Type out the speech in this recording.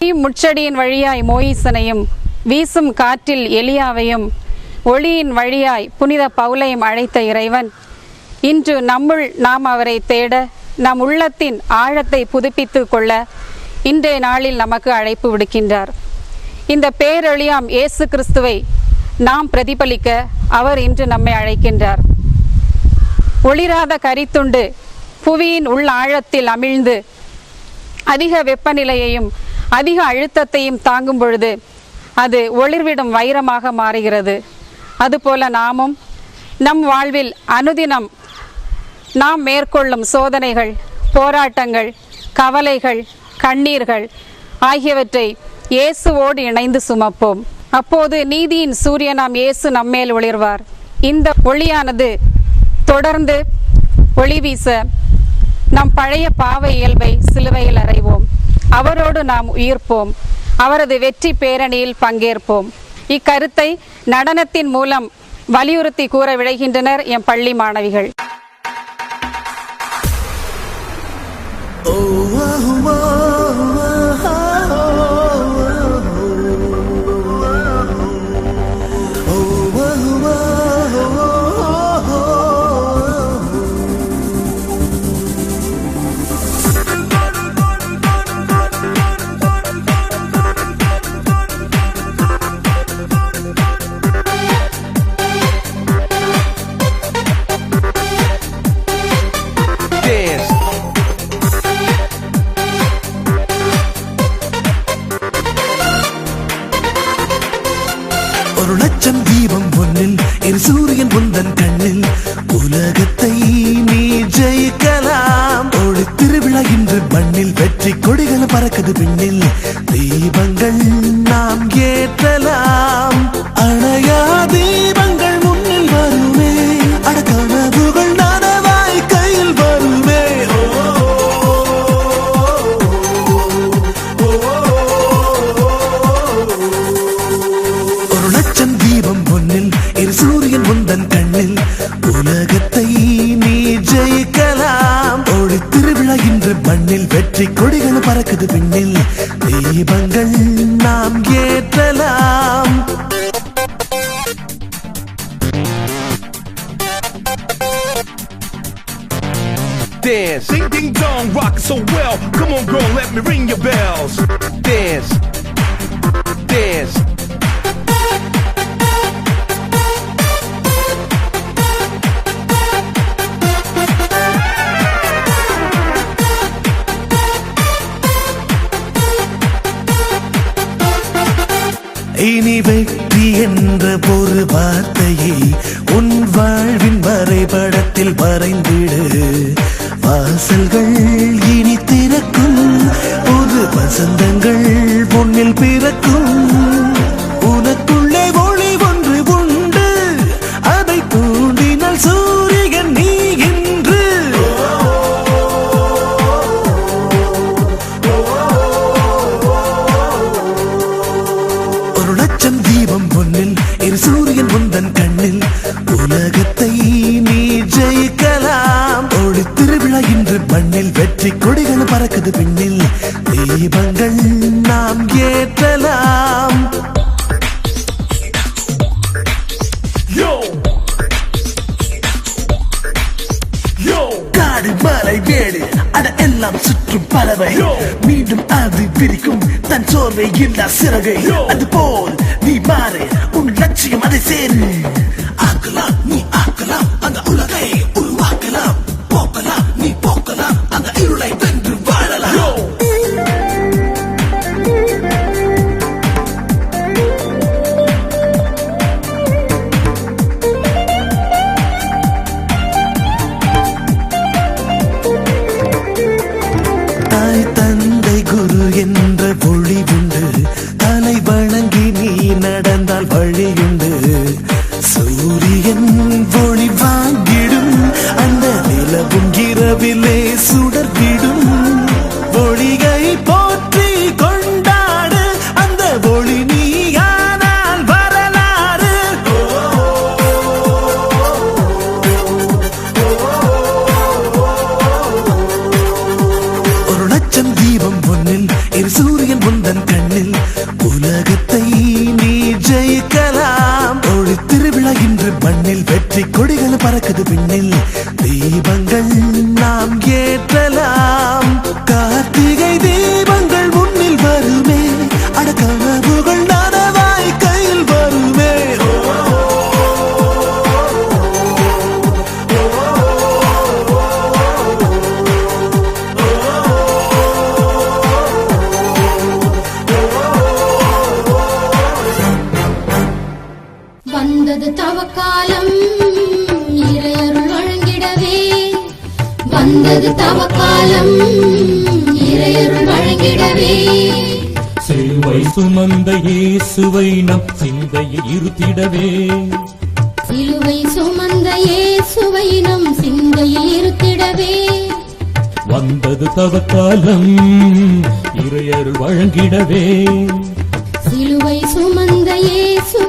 முச்சடியின் வழியாய் மோயிசனையும் வீசும் காற்றில் எலியாவையும் ஒளியின் வழியாய் புனித பவுலையும் அழைத்த இறைவன் இன்று நம்முள் நாம் அவரை தேட நம் உள்ளத்தின் ஆழத்தை புதுப்பித்துக் கொள்ள இன்றைய நாளில் நமக்கு அழைப்பு விடுக்கின்றார். இந்த பேரொழியாம் இயேசு கிறிஸ்துவை நாம் பிரதிபலிக்க அவர் இன்று நம்மை அழைக்கின்றார். ஒளிராத கரித்துண்டு புவியின் உள் ஆழத்தில் அமிழ்ந்து அதிக வெப்பநிலையையும் அதிக அழுத்தத்தையும் தாங்கும் பொழுது அது ஒளிர்விடும் வைரமாக மாறுகிறது. அதுபோல நாமும் நம் வாழ்வில் அனுதினம் நாம் மேற்கொள்ளும் சோதனைகள் போராட்டங்கள் கவலைகள் கண்ணீர்கள் ஆகியவற்றை இயேசுவோடு இணைந்து சுமப்போம். அப்போது நீதியின் சூரியனாம் இயேசு நம்மேல் ஒளிர்வார். இந்த ஒளியானது தொடர்ந்து ஒளி வீச நம் பழைய பாவ இயல்பை சிலுவையில் அறைவோம். அவரோடு நாம் உயிர்ப்போம். அவரது வெற்றி பேரணியில் பங்கேற்போம். இக்கருத்தை நடனத்தின் மூலம் வலியுறுத்தி கூற விளைகின்றனர் என் பள்ளி மாணவிகள். மண்ணில் வெற்றி கொடிகள் பறக்குது விண்ணில். தீபங்கள் நாம் ஏற்றலாம். அணையா தீபங்கள் முன்னில் வருமே. அடக்கான புகழ் நனவாய் கையில் வருமே. ஒரு லட்சம் தீபம் பொன்னில் இரு சூரியன் முந்தன் கண்ணில். உலகத்தில் இன்று மண்ணில் வெற்றி கொடிகள் பறக்குது விண்ணில் தீபங்கள் நாம் ஏற்றலாம் Dance. Ding ding dong, rockin' so well. Come on, girl, let me ring your bells. இனி வெற்றி என்ற ஒரு வார்த்தையை உன் வாழ்வின் வரைபடத்தில் வரைந்திடு வாசல்கள் இனி திறக்கும் புது வசந்தங்கள் பொன்னில் பிறக்கும். வெற்றி கொடிகள் பறக்குது பின்னில். தீபங்கள் நாம் ஏற்றலாம்! காடு மலை வேடு அட எல்லாம் சுற்றும் பறவை! மீண்டும் அது விரிக்கும் தன் சோர்வை இல்லா சிறகை! அது போல் நீ மாறு உன் லட்சியம் அதை சேரு. ஆக்கலாம். வெற்றி கொடிகள் பறக்குது விண்ணில் தீபங்கள் நாம் ஏற்றலாம். கார்த்திகை தீபங்கள் முன்னில் வருமே. அடக்கனவுகள் வந்தது தவக்காலம். இறையருள் வழங்கிடவே. சிலுவை சுமந்த இயேசுவை நம் சிந்தையில் இருத்திடவே. சிலுவை சுமந்த இயேசுவை நம் சிந்தையில் இருத்திடவே. வந்தது தவக்காலம் இறையருள் வழங்கிடவே. சிலுவை சுமந்த இயேசு